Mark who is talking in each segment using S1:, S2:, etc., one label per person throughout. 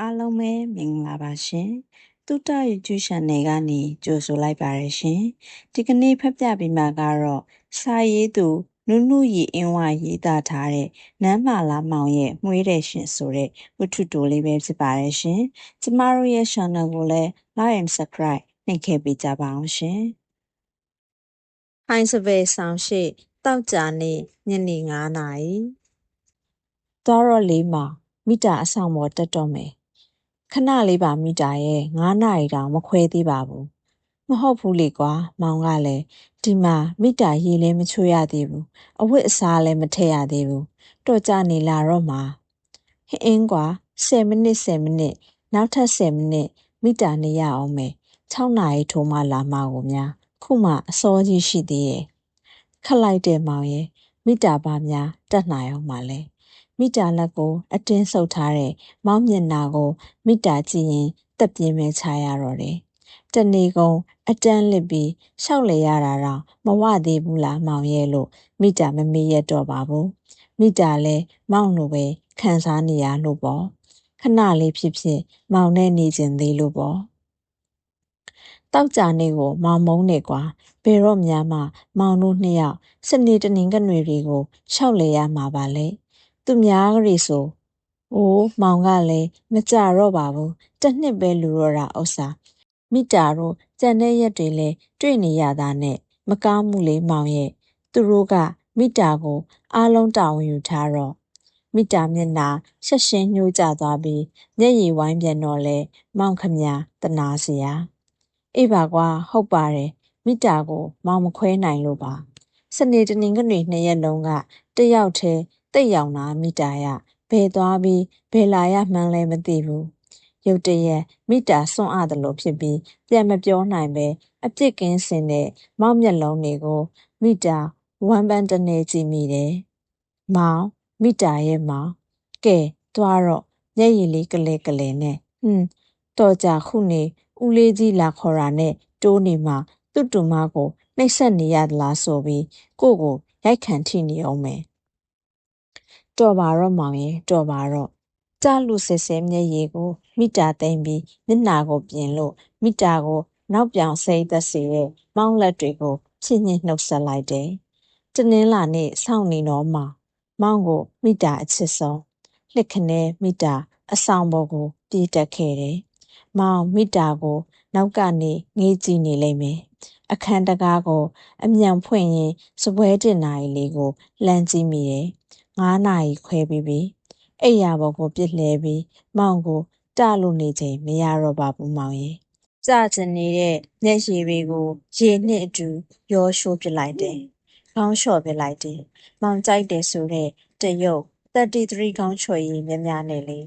S1: အားလုံးပဲမင်္ဂလာပါရှင်။တုတ္တရကျူရှင်နယ်ကနေကြိုဆိုလိုက်ပါရရှင်။ဒီကနေ့ဖတ်ပြပေးမှာကတော့စာရေးသူနုနုရီအင်းဝရေးသားထားတဲ့နမ်းမာလာမောင်ရဲ့မှွေးတဲ့ရှင်ဆိုတဲ့ဝတ္ထုတိုလေးပဲဖြစ်ပါရရှင်။ကျမတို့ရဲ့ channel ကိုလည်း like and subscribe နှိပ်ခဲ့ပေးကြပါအောင်ရှင်။ဟိုင်းစပယ်ဆောင်ရှိတောက်ကြနေညနေ9နာရီ။တော်တော့လေးမှာမိတာအဆောင်ပေါ်တက်တော့မယ် ခဏလေးပါမိတာရဲ့9နာရီတောင်မခွဲသေးပါဘူးမဟုတ်ဘူးလေကွာမောင်ကလည်းဒီမှာမိတာရေလည်းမချိုးရသေးဘူးအဝတ်အစားလည်းမထည့်ရသေးဘူးတော့ကြနေလာတော့မှာဟင်းအင်းကွာ10မိနစ်10မိနစ်နောက်ထပ်10မိနစ်မိတာနေရအောင်မယ်6နာရီထိုးမှလာမှာကိုများခုမှအစောကြီးရှိသေးရဲ့ခက်လိုက်တဲ့မောင်ရဲ့မိတာပါများတတ်နိုင်အောင်ပါလဲ မိတာလက်ကို အတင်းဆုပ်ထားတဲ့မောင်းမျက်နာကို မိတာကြည့်ရင်တက်ပြင်းပဲချရတော့တယ်။တနေကုန်အတန်းလစ်ပြီးရှောက်လေရတာတော့မဝသေးဘူးလားမောင်ရဲ့လို့မိတာမမေ့ရတော့ပါဘူး။မိတာလည်းမောင်လိုပဲခံစားနေရလို့ပေါ့။ခဏလေးဖြစ်ဖြစ်မောင်နဲ့နေကျင်သေးလို့ပေါ့။တောက်ကြနေကိုမောင်မုံနေကွာဘယ်တော့မှမောင်တို့နှစ်ယောက်စနေတနင်္ဂနွေတွေကိုရှောက်လေရမှာပါလေ။ သူများကလေးဆိုအိုးမောင်ကလည်း မကြတော့ပါဘူး တစ်နှစ်ပဲလူတော့တာဥစ္စာ မိတာတို့ကြံတဲ့ရက်တွေလဲတွေ့နေရတာနဲ့ မကောင်းမှုလေးမောင်ရဲ့ သူတို့က မိတာကို အားလုံးတာဝန်ယူထားတော့ မိတာမျက်နှာဆက်ရှင်ညှိုးကျသွားပြီး မျက်ရည်ဝိုင်းပြန်တော့လဲမောင်ခမညာတနာစရာ အေးပါကွာဟုတ်ပါတယ် မိတာကို မောင်မခွဲနိုင်လို့ပါ စနေ တနင်္ဂနွေ နှစ်ရက်လုံးကတယောက်တည်း တိတ်ယောင်တာမိတာရဘယ်သွားပြီးဘယ်လာရမှန်းလဲမသိဘူးရုတ်တရက်မိတာစွန့်အားတယ်လို့ဖြစ်ပြီးပြန်မပြောနိုင်ပဲအပြစ်ကင်းစင်တဲ့မောက်မျက်လုံးတွေကိုမိတာဝမ်းပန်းတနေကြည့်မိတယ်မောင်မိတာရဲ့မောင်ကဲသွားတော့မျက်ရည်လေးကလေးကလေးနဲ့ဟွန်းတော်ကြခုနေဦးလေးကြီးလာခေါ်တာနဲ့တိုးနေမှသူ့တူမကိုနှိပ်စက်နေရသလားဆိုပြီးကိုကိုရိုက်ခံထိနေအောင်မယ် တော်ပါတော့မောင်ရင်တော်ပါတော့ကြလူဆဲဆဲမျက်ရည်ကိုမိတာသိမ့်ပြီးမျက်နာကိုပြင်လို့မိတာကိုနောက်ပြောင်စိတ်သက်စေတဲ့မောင်းလက်တွေကိုဖြင်းညှနှုတ်ဆက်လိုက်တယ်။တနင်္လာနေ့စောင့်နေတော့မှမောင်းကိုမိတာအချစ်ဆုံးလက်ခနဲမိတာအဆောင်ပေါ်ကိုပြေးတက်ခဲ့တယ်။မောင်မိတာကို နောက်ကနေငေးကြည့်နေလိမ့်မယ်။အခန်းတကားကို အမြန်ဖွင့်ရင်စပွဲတင်နိုင်လေးကိုလှမ်းကြည့်မိတယ်။ 9နာရီခွဲပြီးပြီအိယာဘော်ကိုပြစ်လဲပြီးမောင်ကိုတလို့နေချိန်မရတော့ပါဘူးမောင်ရဲ့ကြချင်နေတဲ့မျက်ရည်တွေကိုရေနဲ့အတူရောရှိုးပစ်လိုက်တယ်ခေါင်းလျှော်ပစ်လိုက်တယ်မောင်ကြိုက်တယ်ဆိုတဲ့တရုတ်33ခေါင်းချွေရည်များများနဲ့လေ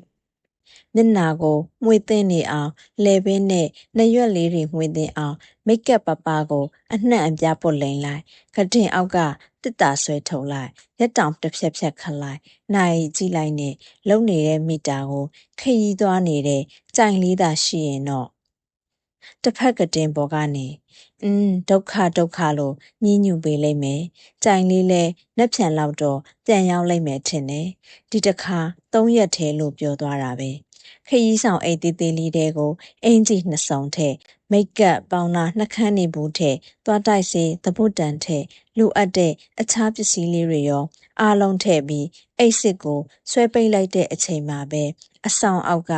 S1: မျက်နာကိုမှွေသိမ့်နေအောင်လဲပင်းနဲ့နှရွက်လေးတွေမှွေသိမ့်အောင်မိတ်ကပ်ပပကို အနှံ့အပြားပုတ်လိမ့်လိုက်ကတင်အောက်က တစ်တာဆွဲထုတ်လိုက်ရက်တောင်တစ်ဖြက်ဖြက်ခတ်လိုက်နိုင်ကြည့်လိုက်နဲ့လုံနေတဲ့မိတာကိုခရီးသွားနေတဲ့ကြိုင်လေးသာရှိရင်တော့တစ်ဖက်ကတင်ပေါ်ကနေอืมဒုက္ခဒုက္ခလို့ညှင်းညူပေးလိုက်မယ်။ကြိုင်လေးလဲလက်ဖြံလောက်တော့ပြန်ရောက်လိုက်မယ်ထင်တယ်။ဒီတစ်ခါသုံးရက်ထဲလို့ပြောသွားတာပဲခရီးဆောင်အိတ်သေးသေးလေးတဲကိုအင်ဂျီနှစ်စုံထည့် မိတ်ကပ်ပေါင်နာနှကန်းနေဘူးထည့်သွားတိုက်စေသဘုတ်တန်ထည့်လိုအပ်တဲ့အခြားပစ္စည်းလေးတွေရောအားလုံးထည့်ပြီးအိတ်စစ်ကိုဆွဲပိတ်လိုက်တဲ့အချိန်မှာပဲအဆောင်အောက်က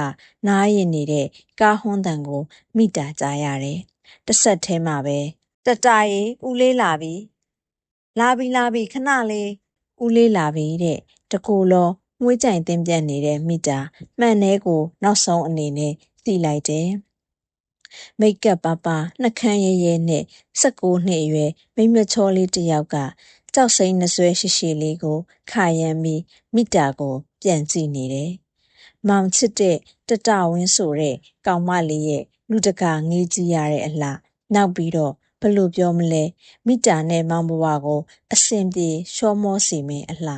S1: နားရင်နေတဲ့ကားဟွန်းတန်ကိုမိတာကြားရတယ်။တစ်ဆက်ထဲမှာပဲတတရီဦးလေးလာပြီ။လာပြီလာပြီခဏလေးဦးလေးလာပြီတဲ့တကူလောငွေးကြိုင်တင်းပြတ်နေတဲ့မိတာမှန်တဲ့ကို နောက်ဆုံးအနေနဲ့သိလိုက်တယ်။ မိတ်ကပ်ပါပါနှကန်းရဲရဲနဲ့16နှစ်အရွယ်မိမချောလေးတစ်ယောက်ကကြောက်စိမ့်နှဆွဲရှိရှိလေးကိုခါရမ်းပြီးမိတာကို ပြန်ကြည့်နေတယ်။မောင်ချစ်တဲ့တတဝင်းဆိုတဲ့ကောင်မလေးရဲ့လူတကာငေးကြည့်ရတဲ့အလှနောက်ပြီးတော့ဘလို့ပြောမလဲမိတာနဲ့မောင်ဘဝကိုအစင်ပြေရှောမောစီမင်းအလှ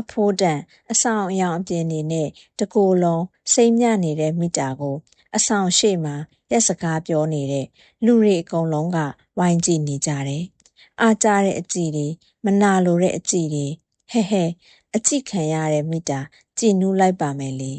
S1: အဖိုးတန်အဆောင်အယောင်အပြင်နေနဲ့တကိုယ်လုံးစိမ့်မြနေတဲ့မိတာကို အဆောင်ရှိမှရက်စကားပြောနေတဲ့လူတွေအကုန်လုံးကဝိုင်းကြည့်နေကြတယ်။အားကြတဲ့အကြည့်တွေမနာလိုတဲ့အကြည့်တွေဟဲဟဲအကြည့်ခံရတဲ့မိတာကြည်နူးလိုက်ပါမယ်လေ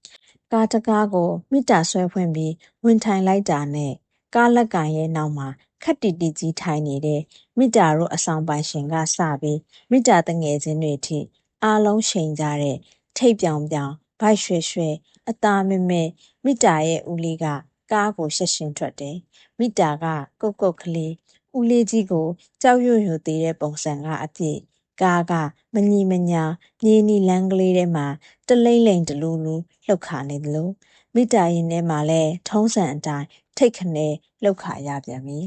S1: ။ကားတကားကိုမိတာဆွဲဖွင့်ပြီးဝင်ထိုင်လိုက်တာနဲ့ကားလက်ကန်ရဲ့နောက်မှာခက်တီတီကြီးထိုင်နေတဲ့မိတာတို့အဆောင်ပိုင်ရှင်ကစပြီးမိတာတငယ်ချင်းတွေထိအားလုံးချိန်ကြတဲ့ထိတ်ပြောင်ပြောင် ဗိုက်ရွှဲရွှဲအသားမဲမဲမိတာရဲ့ဦးလေးကကားကိုရှက်ရှင်ထွက်တယ်မိတာကကုတ်ကုတ်ကလေးဦးလေးကြီးကိုကြောက်ရွံ့ရွံ့သေးတဲ့ပုံစံကအပြည့်ကားကမညီမညာမြေနီလန်းကလေးထဲမှာတလိမ့်လိမ့်တလူလူလှုပ်ခါနေသလိုမိတာရင်ထဲမှာလည်းထုံးစံအတိုင်းထိတ်ခနဲလှုပ်ခါရပြန်ပြီ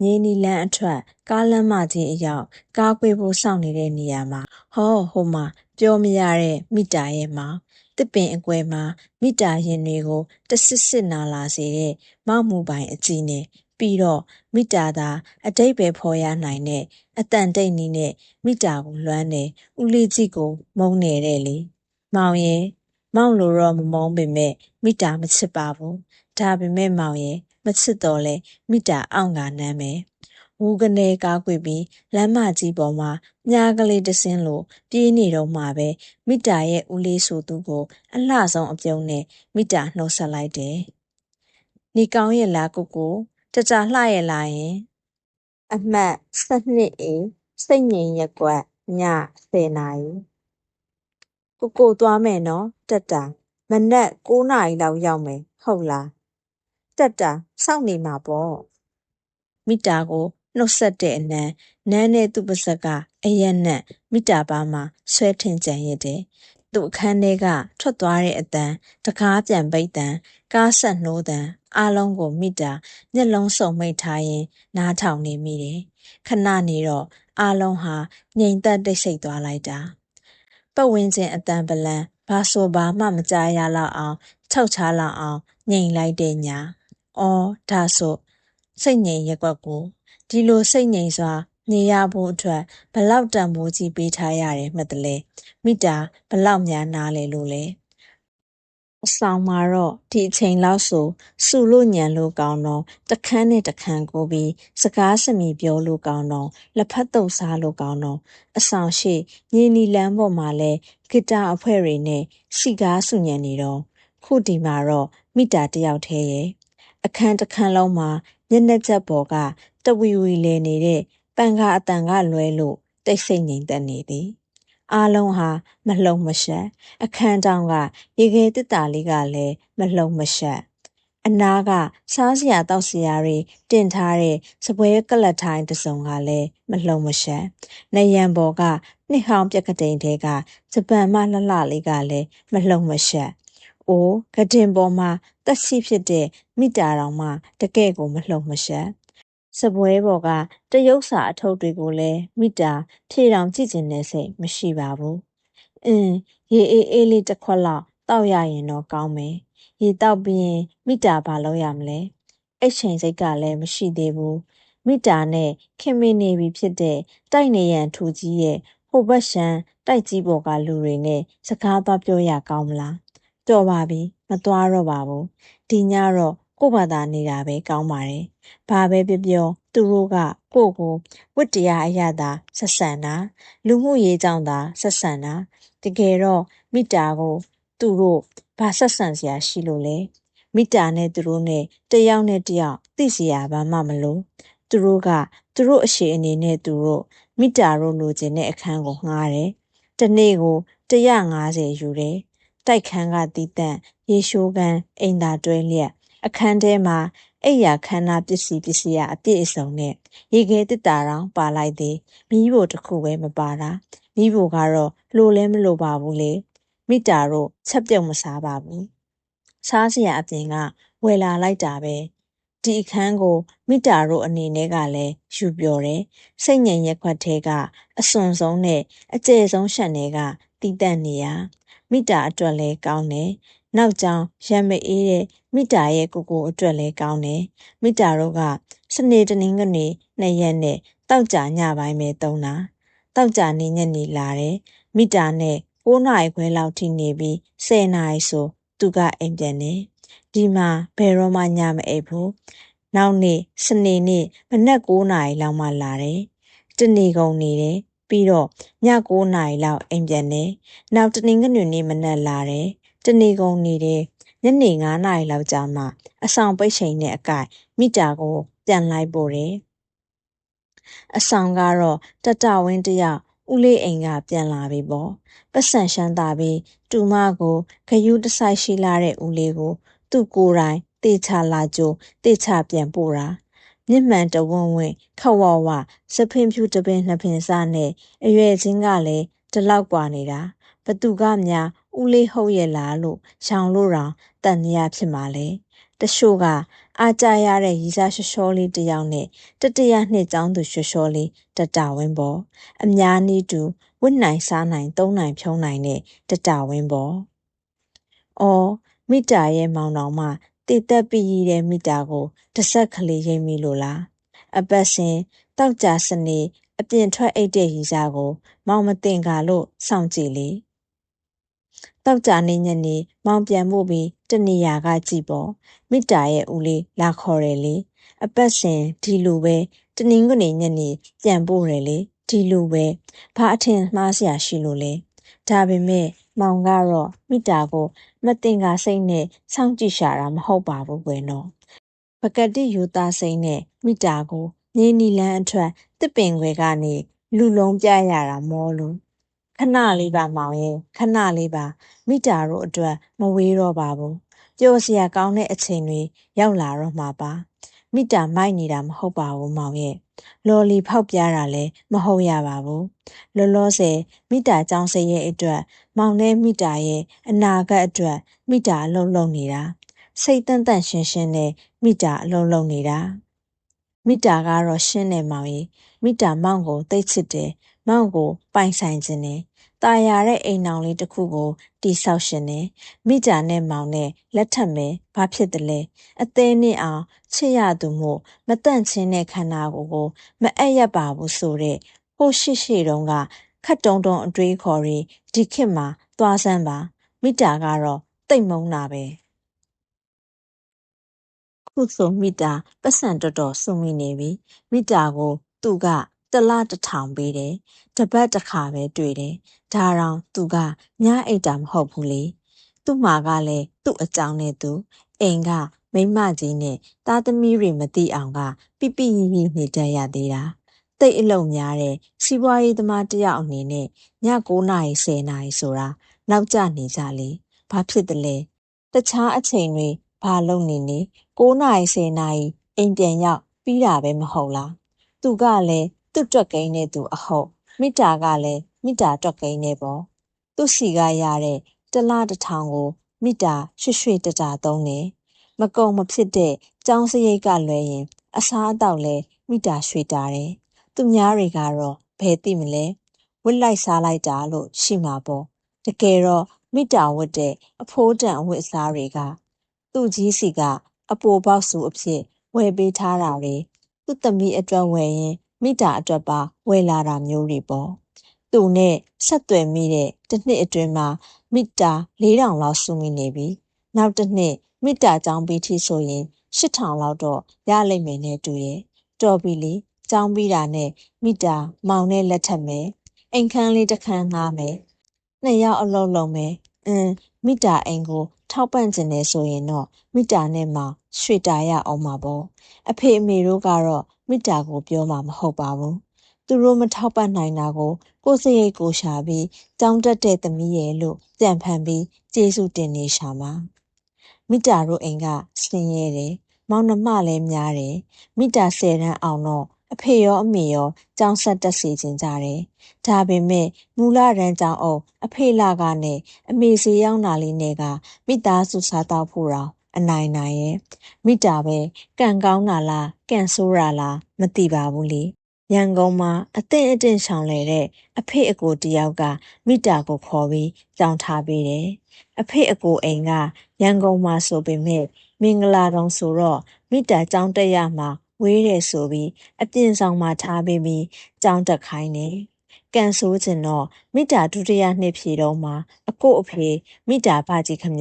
S1: မြေနီလန်းအထွက်ကားလမ်းမကြီးအရောက်ကားကွေးဖို့စောင့်နေတဲ့နေရာမှာဟောဟိုမှာ ပြောမရတဲ့မိတာရဲ့မောင်တစ်ပင်အကွယ်မှာမိတာရင်တွေကိုတဆစ်စစ်နာလာစေတဲ့မောက်မှုပိုင်အကြည့်နဲ့ပြီးတော့မိတာသာအတိတ်ပဲဖော်ရနိုင်တဲ့အတန်တိတ်နီးနဲ့မိတာကိုလွမ်းတယ်ဦးလေးကြီးကိုမုန်းနေတဲ့လေမောင်ရဲ့မောင်လိုတော့မမုန်းပေမဲ့မိတာမချစ်ပါဘူးဒါပေမဲ့မောင်ရဲ့မချစ်တော့လဲမိတာအောင်ကနမ်းမယ်ဝူကနေကားကွေပြီးလမ်းမကြီးပေါ်မှာ ညားကလေးတစင်းလိုပြေးနေတော့မှပဲမိတာရဲ့ဦးလေးဆိုသူကို အလှဆုံးအပြုံးနဲ့မိတာနှုတ်ဆက်လိုက်တယ်။နေကောင်းရဲ့လားကိုကိုတကြလှရဲ့လားယင်အမှတ်12အေစိတ်ငြိမ်ရက်ကွက်ည10နာရီကိုကိုသွားမယ်နော်တက်တာမနက်9နာရီလောက်ရောက်မယ်ဟုတ်လားတက်တာစောင့်နေမှာပေါ့မိတာကို နှုတ်ဆက်တဲ့အနံနန်းနဲ့သူ့ပါဇက်ကအရက်နဲ့မိတာပါမှာဆွဲထင်ကြံရတဲ့သူ့အခန်းထဲကထွက်သွားတဲ့အတန်တကားပြန်ပိတ်တန်ကားဆက်နှိုးတန်အလုံးကိုမိတာမျက်လုံးစုံမိတ်ထားရင် နားထောင်နေမိတယ်ခဏနေတော့အလုံးဟာငြိမ်သက်တိတ်ဆိတ်သွားလိုက်တာပတ်ဝန်းကျင်အတန်ပလန်ဘာဆိုဘာမှမကြားရလောက်အောင်ထောက်ချလောက်အောင်ငြိမ်လိုက်တဲ့ညာအော်ဒါဆိုစိတ်ငြိမ်ရက်ွက်ကို ဒီလိုစိတ်ငြိမ်စွာ နေရဖို့အတွက်ဘလောက်တန်ဖိုးကြီးပေးထားရတယ်မှတ်တယ်လေမိတာဘလောက်များနားလဲလို့လဲအဆောင်မှာတော့ဒီအချိန်လောက်ဆိုစုလို့ညံလို့ကောင်းတော့တခန်းနဲ့တခန်းကိုပြီးစကားစမီပြောလို့ကောင်းတော့လက်ဖက်တုပ်စားလို့ကောင်းတော့အဆောင်ရှိညင်းနီလမ်းပေါ်မှာလဲဂီတာအဖွဲ့တွေနဲ့စီကားစုညံနေတော့ခုဒီမှာတော့မိတာတယောက်တည်းရဲ့အခန်းတစ်ခန်းလုံးမှာ မျက်နှာချက်ပေါ်ကတဝီဝီလဲနေတဲ့ပန်ကာအတန်ကလွဲလို့တိတ်ဆိတ်ငြိမ်သက်နေသည်အားလုံးဟာမလှုံမရှက်အခန်းတောင်ကရေခဲတစ်တာလေးကလည်းမလှုံမရှက်အနားကစားစရာတောက်စရာတွေတင်ထားတဲ့စပွဲကလတ်ထိုင်းတစုံကလည်းမလှုံမရှက်နေရန်ပေါ်ကနှစ်ဟောင်းပြက်ကတိန်တဲကဂျပန်မလှလှလေးကလည်းမလှုံမရှက် အိုးကတင်ပေါ်မှာတက်ရှိဖြစ်တဲ့မိတာတော်မှတကယ့်ကိုမလှုံမရှက်စပွဲပေါ်ကတရုတ်စာအထုပ်တွေကိုလည်းမိတာဖြေတောင်ကြည့်ကျင်တဲ့စိတ်မရှိပါဘူး။အင်းရေအေးအေးလေးတစ်ခွက်လောက်တောက်ရရင်တော့ကောင်းမယ်။ရေတောက်ပြီးရင်မိတာဘာလုပ်ရမလဲ။အဲ့ချိန်စိတ်ကလည်းမရှိသေးဘူး။မိတာနဲ့ခင်မင်းနေပြီဖြစ်တဲ့တိုက်နေရန်ထူကြီးရဲ့ဟိုဘက်ရှမ်းတိုက်ကြီးပေါ်ကလူတွေနဲ့စကားသွားပြောရကောင်းမလား။ တော်ပါပြီမသွားတော့ပါဘူး။ဒီညတော့ကို့ဘာသာနေတာပဲကောင်းပါတယ်။ဘာပဲပြောပြောသူတို့ကကို့ကိုဝတ္တရားအရသာဆက်ဆံတာလူမှုရေးကြောင့်သာဆက်ဆံတာတကယ်တော့မိတာကိုသူတို့ဘာဆက်ဆံစရာရှိလို့လဲမိတာနဲ့သူတို့နဲ့တယောက်နဲ့တယောက်သိစရာဘာမှမလိုသူတို့ကသူတို့အရှိအနေနဲ့သူတို့မိတာတို့လိုချင်တဲ့အခန်းကိုငှားတယ်တနေ့ကို150ယူတယ် တိုက်ခန်းကတီးတန့်ရေရှိုးကန်အိမ်သာတွဲလျက်အခန်းထဲမှာအိယာခန္ဓာပစ္စည်းပစ္စည်းအပြည့်အစုံနဲ့ရေခဲတစ်တာတောင်ပါလိုက်သည်မိဖို့တစ်ခုပဲမပါတာမိဖို့ကတော့လိုလဲမလိုပါဘူးလေမိတာတို့ချက်ပြုတ်မစားပါဘူးစားစရာအပြင်ကဝယ်လာလိုက်တာပဲဒီအခန်းကိုမိတာတို့အနေနဲ့ကလည်းယူပြောတယ်စိတ်ငြိမ်ရက်ခွက်ထဲကအစွန်ဆုံးနဲ့အကျယ်ဆုံးရှန်တွေကတည်တတ်နေရ မိတာအတွက်လဲကောင်းတယ်နောက်ကြောင်ရံမအေးတဲ့မိတာရဲ့ကိုကိုအတွက်လည်းကောင်းတယ်။မိတာတို့ကစနေတနင်္ဂနွေနှစ်ရက်နဲ့တောက်ကြညပိုင်းပဲသုံးတာ။တောက်ကြနေညနေလာတယ်။မိတာနဲ့9နာရီခွဲလောက်ထိနေပြီး10နာရီဆိုသူကအိမ်ပြန်တယ်။ဒီမှာဘယ်တော့မှညမအိပ်ဘူး။နောက်နေ့စနေနေ့မနက်9နာရီလောက်မှလာတယ်။တနေကုန်နေတယ်။ ပြီးတော့ည9နာရီလောက်အိမ်ပြန်တယ်။နောက်တနင်္ဂနွေနေ့မနက်လာတယ်။တတနေကုန်နေတဲ့ညနေ9နာရီလောက်ကြာမှအဆောင်ပိတ်ချိန်နဲ့အကိုက်မိတာကိုပြန်လိုက်ပို့တယ်အဆောင်ကတော့တတဝင်းတယောက်ဦးလေးအိမ်ကပြန်လာပြီပေါ့ပတ်စံရှမ်းသာပြီးတူမကိုခယူးတဆိုင်ရှိလာတဲ့ဦးလေးကို သူ့ကိုယ်တိုင်တေချာလာကြိုတေချာပြန်ပို့တာ မြင့်မှန်တဝွန့်ဝင့်ခဝဝစဖင်ဖြူတပင်နှစ်ပင်စနဲ့အရွယ်ချင်းကလည်းဒီလောက်กว่าနေတာဘသူကများဦးလေးဟုတ်ရဲ့လားလို့ရှောင်လို့တောင်တန်ရဖြစ်မှာလေတချို့ကအာကြရတဲ့ရီစားရှော့ရှောလေးတယောက်နဲ့တတရနှစ်ကျောင်းသူရှော့ရှောလေးတတဝင်းပေါ်အများနည်းတူဝစ်နိုင်စားနိုင်သုံးနိုင်ဖြုံးနိုင်တဲ့တတဝင်းပေါ်အော်မိတာရဲ့မောင်တော်မှ တည်သက်ပြီးရတဲ့မိတာကိုတစ်ဆက်ကလေးရိမ့်မိလို့လားအပတ်စဉ်တောက်ကြစနေအပြင်ထွက်အိတ်တဲ့ရီစားကို မောင်မတင်ကာလို့စောင့်ကြည့်လေတောက်ကြနေညနေမောင်ပြန်ဖို့ပြီးတနေရာကကြည့်ပေါ့မိတာရဲ့ဦးလေးလာခေါ်တယ်လေအပတ်စဉ်ဒီလိုပဲတနင်္ဂနွေညနေပြန်ပို့တယ်လေဒီလိုပဲဘာအထင်မှားစရာရှိလို့လဲဒါပေမဲ့ မောင်ကတော့မိတာကို မတင်ကားစိတ်နဲ့စောင့်ကြည့်ရှာတာမဟုတ်ပါဘူးကွယ်နော်ပကတိယူသားစိတ်နဲ့မိတာကိုငင်းနီလန်းအထွက်တစ်ပင်ခွေကနေလူလုံးပြရတာမောလို့ခဏလေးပါမောင်ရဲ့ခဏလေးပါမိတာတို့အတွက်မဝေးတော့ပါဘူးပျော်စရာကောင်းတဲ့အချိန်တွေရောက်လာတော့မှာပါမိတာမိုက်နေတာမဟုတ်ပါဘူးမောင်ရဲ့ လော်လီဖောက်ပြားတာလည်းမဟုတ်ရပါဘူးလောလောဆယ်မိတာចောင်းစရဲ့အတွက် မောင်နဲ့မိတာရဲ့အနာဂတ်အတွက်မိတာအလုံးလုံးနေတာစိတ်တန့်တန့်ရှင်းရှင်းနဲ့မိတာအလုံးလုံးနေတာ မိတာကတော့ရှင်းနေမောင်ရေမိတာမောင်ကိုသိတ်ချစ်တယ်မောင်ကိုပိုင်ဆိုင်ခြင်းနဲ့ตาရတဲ့အိမ်အောင်လေးတစ်ခုကိုတိဆောက်ရှင်နေမိတာနဲ့မောင်နဲ့လက်ထပ်မယ်ဘာဖြစ်တယ်လဲအသေးနဲ့အောင်ချစ်ရသူမို့မတန့်ချင်းတဲ့ခန္ဓာကိုယ်ကိုမအပ်ရပါဘူးဆိုတဲ့ဟိုရှိရှိတုန်းကခတ်တုံတုံအတွေးခေါ်ရီဒီခေတ်မှာသွားစမ်းပါမိတာကတော့တိတ်မုန်းတာပဲ ခုဆိုမိတာပတ်စံတော်တော်စုံမိနေပြီမိတာကို သူကတလားတထောင်ပေးတယ်တပတ်တစ်ခါပဲတွေ့တယ်ဒါတောင်သူကညားအိတ်တာမဟုတ်ဘူးလေသူ့မှာကလည်းသူ့အကြောင်းနဲ့သူအိမ်ကမိမကြီးနဲ့သားသမီးတွေမသိအောင်ကပြပြရင်းရင်းနေတတ်ရသေးတာတိတ်အလုံများတဲ့စီးပွားရေးသမားတယောက်အနေနဲ့ည9နာရီ10နာရီဆိုတာနောက်ကျနေကြလေဘာဖြစ်တယ်လဲတခြားအချိန်တွေ ဘာလုပ်နေနေ9နာရီ10နာရီအိမ်ပြန်ရောက်ပြီးတာပဲမဟုတ်လားသူကလည်းသူ့တွက်ကိန်းနဲ့သူအဟုတ်မိတာကလည်းမိတာတွက်ကိန်းနဲ့ပေါ့သူ့စီကရတဲ့တလားတစ်ထောင်ကိုမိတာရွှေ့ရွှေ့တတာသုံးတယ်မကုံမဖြစ်တဲ့ကြောင်းစရိတ်ကလွယ်ရင် အစားအသောက်လဲမိတာရွှေ့တာတယ်သူများတွေကတော့ဘယ်သိမလဲဝစ်လိုက်စားလိုက်တာလို့ရှိမှာပေါ့တကယ်တော့မိတာဝတ်တဲ့အဖိုးတန်အဝတ်အစားတွေက သူ့ကြီးစီကအပိုပေါက်စုအဖြစ်ဝယ်ပေးထားတာတွေသူ့သမီးအတွက်ဝယ်ရင်မိတာအတွက်ပါဝယ်လာတာမျိုးတွေပေါ့သူနဲ့ဆက်သွယ်မိတဲ့တစ်နှစ်အတွင်းမှာမိတာ4000လောက်စုမိနေပြီနောက်တစ်နှစ်မိတာចောင်းပြီးထိဆိုရင်8000လောက်တော့ရလိမ့်မယ်နဲ့တူရဲ့တော်ပြီလေចောင်းပြီးတာနဲ့မိတာမောင်နဲ့လက်ထပ်မယ်အိမ်ခန်းလေးတစ်ခန်းငှားမယ်နှစ်ယောက်အလုံးလုံးမယ်အင်းမိတာအိမ်ကို ထောက်ပံ့ခြင်းနဲ့ဆိုရင်တော့မိတာနဲ့မှရွှေတာရအောင်မှာပေါ့အဖေအမေတို့ကတော့မိတာကိုပြောမှာမဟုတ်ပါဘူးသူတို့မထောက်ပံ့နိုင်တာကို ကိုယ်စရိတ်ကိုရှာပြီးကြောင်းတက်တဲ့သမီးရဲ့လို့ပြန်ဖန်ပြီးကျေးဇူးတင်နေရှာမှာမိတာတို့အိမ်ကဆင်းရဲတယ်မောင်နှမလည်းများတယ်မိတာဆယ်တန်းအောင်တော့ အဖေရောအမေရောကြောင်းဆက်တက်စီခြင်းကြတယ်ဒါပေမဲ့မူလရန်ကြောင်းအုပ်အဖေလာကနဲ့အမေစီရောက်နာလေးနဲ့ကမိသားစုစားတော့ဖို့တော့အနိုင်နိုင်ရဲ့မိတာပဲကံကောင်းတာလားကံဆိုးတာလားမသိပါဘူးလေရန်ကုန်မှာအသင့်အတင့်ဆောင်လေတဲ့အဖေအကိုတယောက်ကမိတာကိုခေါ်ပြီးကြောင်ထားပေးတယ်အဖေအကိုအိမ်ကရန်ကုန်မှာဆိုပေမဲ့မင်္ဂလာတော်ဆိုတော့မိတာကြောင်းတက်ရမှာ ဝေးတယ်ဆိုပြီးအပြင်ဆောင်မှာထားပေးပြီးကြောင်းတက်ခိုင်းတယ်ကန်ဆိုးကျင်တော့မိတာဒုတိယနှစ်ဖြည့်တော့မှာအကိုအဖေမိတာဘာကြီးခမ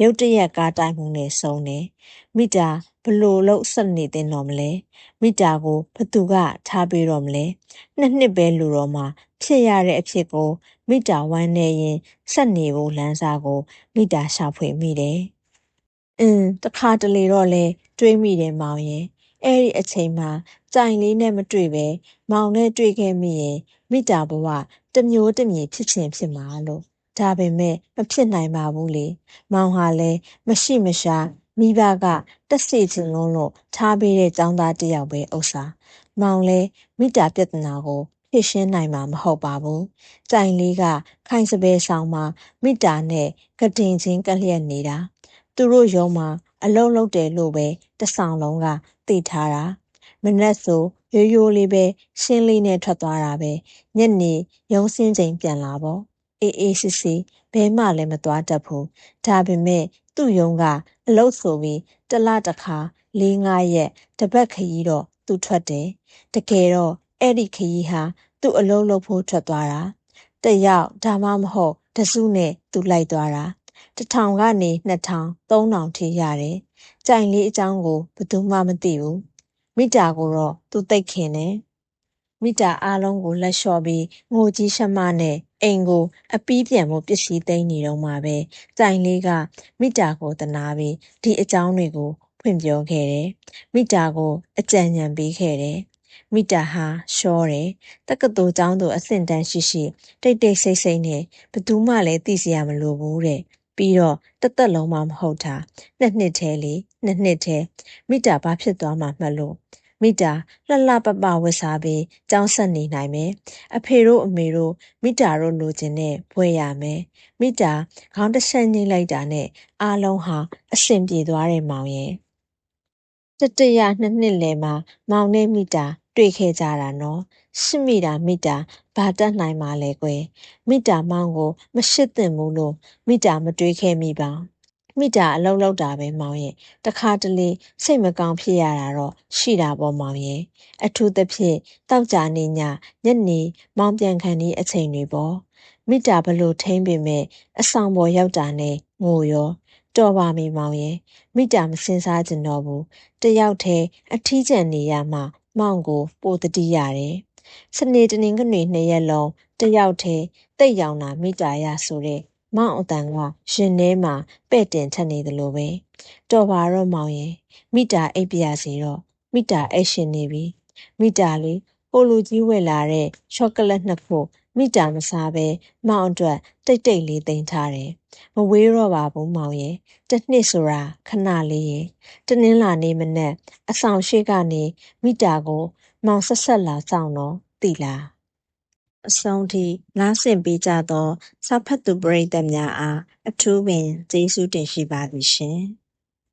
S1: ရုတ်တရက်ကားတိုင်းမှုနဲ့ဆုံးတယ်မိတာဘလို့လို့ဆက်နေတင်တော်မလဲမိတာကိုဘသူကထားပေးတော့မလဲနှစ်နှစ်ပဲလူတော်မှာဖြစ်ရတဲ့အဖြစ်ကိုမိတာဝမ်းနေရင်ဆက်နေဖို့လမ်းစာကိုမိတာရှာဖွေမိတယ်အင်းတခါတလေတော့လဲတွေးမိတယ်မောင်ရင် အဲ့ဒီအချိန်မှာကြိုင်လေးနဲ့မတွေ့ပဲမောင်နဲ့တွေ့ခဲ့မိရင်မိတာဘဝတစ်မျိုးတစ်မြေဖြစ်ချင်ဖြစ်မှာလို့ဒါပေမဲ့မဖြစ်နိုင်ပါဘူးလေမောင်ဟာလည်းမရှိမရှာမိဘကတက်စီချင်းလုံးလို့ထားပေးတဲ့ចောင်းသားတစ်ယောက်ပဲဥစ္စာမောင်လည်းမိတာပြဿနာကိုဖြေရှင်းနိုင်မှာမဟုတ်ပါဘူးကြိုင်လေးကခိုင်စပယ်ဆောင်မှာမိတာနဲ့ကတင်ချင်းကလျက်နေတာသူတို့ရုံးမှာ အလုံးလုံးတယ်လို့ပဲတဆောင်လုံးကသိထားတာမနက်ဆိုရိုးရိုးလေးပဲရှင်းလေးနဲ့ထွက်သွားတာပဲညနေရုံးစင်းချိန်ပြန်လာပေါ့အေးအေးစစ်စစ်ဘဲမှလည်းမသွားတတ်ဘူးဒါပေမဲ့သူ့ယုံကအလုတ်ဆိုပြီးတလတစ်ခါ၄၅ရက်တပတ်ခရီးတော့သူထွက်တယ်တကယ်တော့အဲ့ဒီခရီးဟာသူ့အလုံးလုံးဖို့ထွက်သွားတာတယောက်ဒါမှမဟုတ်တစုနဲ့သူလိုက်သွားတာ တထောင်ကနေနှစ်ထောင်သုံးထောင်ထိရတယ်ကြိုင်လေးအကြောင်းကိုဘယ်သူမှမသိဘူးမိတာကိုတော့သူသိတ်ခင်တယ်မိတာအားလုံးကိုလက်လျှော့ပြီးငိုကြီးရှမနဲ့အိမ်ကို အပီးပြန်မှုပစ္စည်းသိမ်းနေတော့မှပဲကြိုင်လေးကမိတာကိုတနာပြီးဒီအကြောင်းတွေကိုဖွင့်ပြောခဲ့တယ်မိတာကိုအကြံဉာဏ်ပေးခဲ့တယ်မိတာဟာရှောတယ်တက္ကသိုလ်ကျောင်းသူအဆင့်တန်းရှိရှိ တိတ်တိတ်ဆိတ်ဆိတ်နဲ့ဘသူမှလည်းသိစရာမလိုဘူးတဲ့ ပြီးတော့တသက်လုံးမှမဟုတ်တာနှစ်နှစ်သေးလေနှစ်နှစ်သေးမိတာဘာဖြစ်သွားမှမှတ်လို့မိတာလှလှပပဝတ်စားပြီးကြောင်းဆက်နေနိုင်မယ်အဖေတို့အမေတို့မိတာတို့လိုချင်တဲ့ဘွဲရမယ်မိတာခေါင်းတစ်ဆက်ညှိလိုက်တာနဲ့အားလုံးဟာအဆင်ပြေသွားတယ်မောင်ရဲ့တတရနှစ်နှစ်လယ်မှာမောင်နဲ့မိတာ တွေ့ခဲ့ကြတာနော်ရှစ်မိတာမိတာဘာတတ်နိုင်မှာလဲကွယ်မိတာမောင်ကို မရှိသင့်ဘူးလို့မိတာမတွေးခဲ့မိပါမိတာအလုံးလောက်တာပဲမောင်ရဲ့တခါတလေစိတ်မကောင်းဖြစ်ရတာတော့ရှိတာပေါ့မောင်ရဲ့အထူးသဖြင့်တောက်ကြနေညညနေမောင်ပြန်ခံဒီအချိန်တွေပေါ့မိတာဘလို့ထိမ့်ပေမဲ့အဆောင်ပေါ်ရောက်တာနဲ့ငိုရောတော်ပါမေမောင်ရဲ့မိတာမစင်စားကျင်တော့ဘူးတယောက်တည်းအထီးကျန်နေရမှ မောင်ကို ပိုတတိရတယ်စနေတနင်္ဂနွေနှစ်ရက်လုံးတယောက်တည်းတိတ်ရောင်တာမိတာရဆိုတဲ့မောင်အတန်ကရှင်ထဲမှာပဲ့တင်ထက်နေသလိုပဲတော်ပါတော့မောင်ရဲ့မိတာအိပ်ပြရစီတော့မိတာအိတ်ရှင်နေပြီမိတာလေးဟိုလူကြီးဝယ်လာတဲ့ချောကလက်နှစ်ခု မိတာမစားပဲမောင်အတွက်တိတ်တိတ်လေးတင်ထားတယ်မဝေးတော့ပါဘူးမောင်ရဲ့တစ်နှစ်ဆိုတာခဏလေးရဲ့တနင်္လာနေ့မနက်အဆောင်ရှိကနေမိတာကိုမောင်ဆက်ဆက်လာဆောင်တော့တိလားအဆုံးထိနားဆင်ပေးကြသောစာဖတ်သူပရိသတ်များအားအထူးပင်ကျေးဇူးတင်ရှိပါသည်ရှင်။